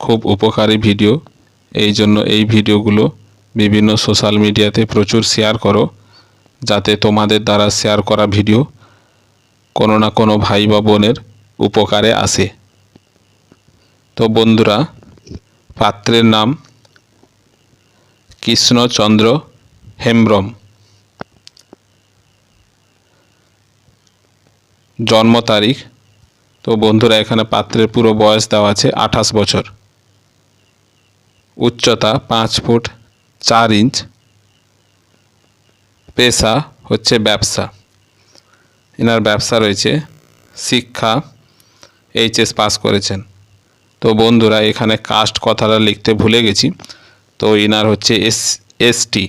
খুব উপকারী ভিডিও। এই জন্য এই ভিডিওগুলো বিভিন্ন সোশ্যাল মিডিয়াতে প্রচুর শেয়ার করো, যাতে তোমাদের দ্বারা শেয়ার করা ভিডিও কোনো না কোনো ভাই বা বোনের উপকারে আসে। তো বন্ধুরা, পাত্রের নাম কৃষ্ণচন্দ্র হেমব্রম। জন্ম তারিখ, তো বন্ধুরা এখানে পাত্রের পুরো বয়স দেওয়া আছে আঠাশ বছর। উচ্চতা পাঁচ ফুট চার ইঞ্চ। পেশা হচ্ছে ব্যবসা। এনার ব্যবসা রয়েছে, শিক্ষা, এইচএস পাস করেছেন। তো বন্ধুরা, এখানে কাস্ট কথাটা লিখতে ভুলে গেছি। তো এনার হচ্ছে এস এসটি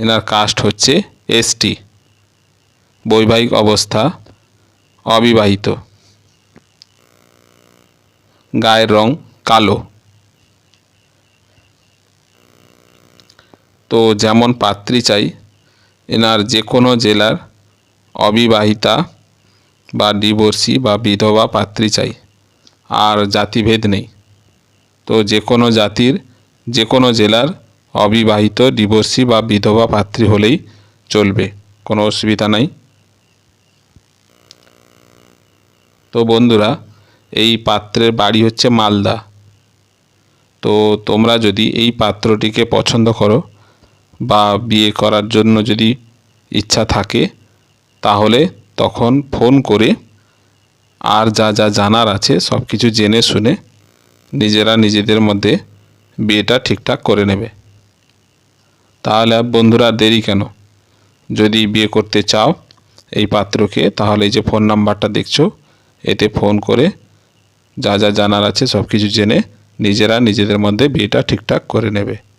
এনার কাস্ট হচ্ছে এসটি বৈবাহিক অবস্থা অবিবাহিত। গায়ের রং কালো। তো যেমন পাত্রী চাই, এনার যে কোনো জেলার অবিবাহিতা বা ডিভোর্সি বা বিধবা পাত্রী চাই, আর জাতিভেদ নেই। তো যে কোনো জাতির যে কোনো জেলার অবিবাহিত, ডিভোর্সি বা বিধবা পাত্রী হলেই চলবে, কোনো অসুবিধা নাই। তো বন্ধুরা, এই পাত্রের বাড়ি হচ্ছে মালদা। তো তোমরা যদি এই পাত্রটিকে পছন্দ করো বা বিয়ে করার জন্য যদি ইচ্ছা থাকে, তাহলে তখন ফোন করে আর যা যা জানার আছে সব কিছু জেনে শুনে নিজেরা নিজেদের মধ্যে বিয়েটা ঠিকঠাক করে নেবে। তাহলে বন্ধুরা দেরি কেন? যদি বিয়ে করতে চাও এই পাত্রকে, তাহলে এই যে ফোন নাম্বারটা দেখছ, এতে ফোন করে যা যা জানার আছে সব কিছু জেনে নিজেরা নিজেদের মধ্যে বিয়েটা ঠিকঠাক করে নেবে।